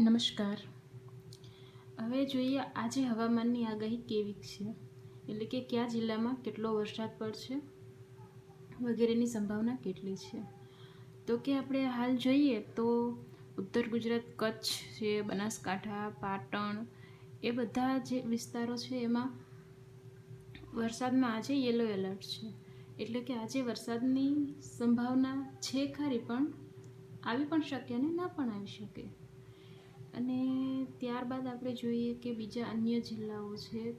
નમસ્કાર. હવે જોઈએ આજે હવામાનની આગાહી કેવી છે? એટલે કે કયા જિલ્લામાં કેટલો વરસાદ પડશે? વગેરેની સંભાવના કેટલી છે? તો કે આપણે હાલ જોઈએ તો ઉત્તર ગુજરાત, કચ્છ છે, બનાસકાંઠા, પાટણ એ બધા જે વિસ્તારો છે એમાં વરસાદમાં આજે યલો એલર્ટ છે. એટલે કે આજે વરસાદની સંભાવના છે ખરી પણ આવી પણ શકે અને ના પણ આવી શકે. અને ત્યારબાદ આપણે જોઈએ કે બીજા અન્ય જિલ્લાઓ છે,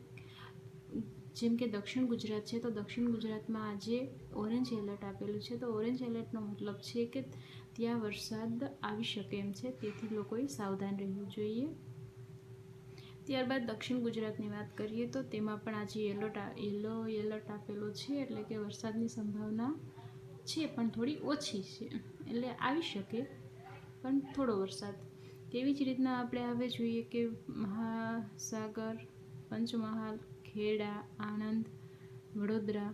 જેમ કે દક્ષિણ ગુજરાત છે, તો દક્ષિણ ગુજરાતમાં આજે ઓરેન્જ એલર્ટ આપેલું છે. તો ઓરેન્જ એલર્ટનો મતલબ છે કે ત્યાં વરસાદ આવી શકે એમ છે, તેથી લોકોએ સાવધાન રહેવું જોઈએ. ત્યારબાદ દક્ષિણ ગુજરાતની વાત કરીએ તો તેમાં પણ આજે એલર્ટ યલો એલર્ટ આપેલો છે, એટલે કે વરસાદની સંભાવના છે, પણ થોડી ઓછી છે. એટલે આવી શકે, પણ થોડો વરસાદ તેવી જ રીતના આપણે હવે જોઈએ કે મહાસાગર, પંચમહાલ, ખેડા, આણંદ, વડોદરા,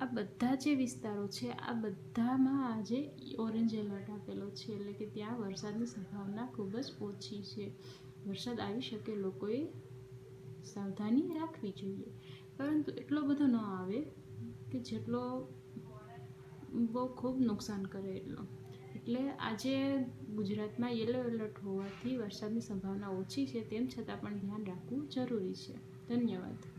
આ બધા જે વિસ્તારો છે, આ બધામાં આજે ઓરેન્જ એલર્ટ આપેલો છે. એટલે કે ત્યાં વરસાદની સંભાવના ખૂબ જ ઓછી છે. વરસાદ આવી શકે લોકોએ સાવધાની રાખવી જોઈએ. પરંતુ એટલો બધો ન આવે કે જેટલો બહુ ખૂબ નુકસાન કરે એટલો. એટલે આજે ગુજરાતમાં યલો એલર્ટ હોવાથી વરસાદની સંભાવના ઓછી છે તેમ છતાં પણ ધ્યાન રાખવું જરૂરી છે. ધન્યવાદ.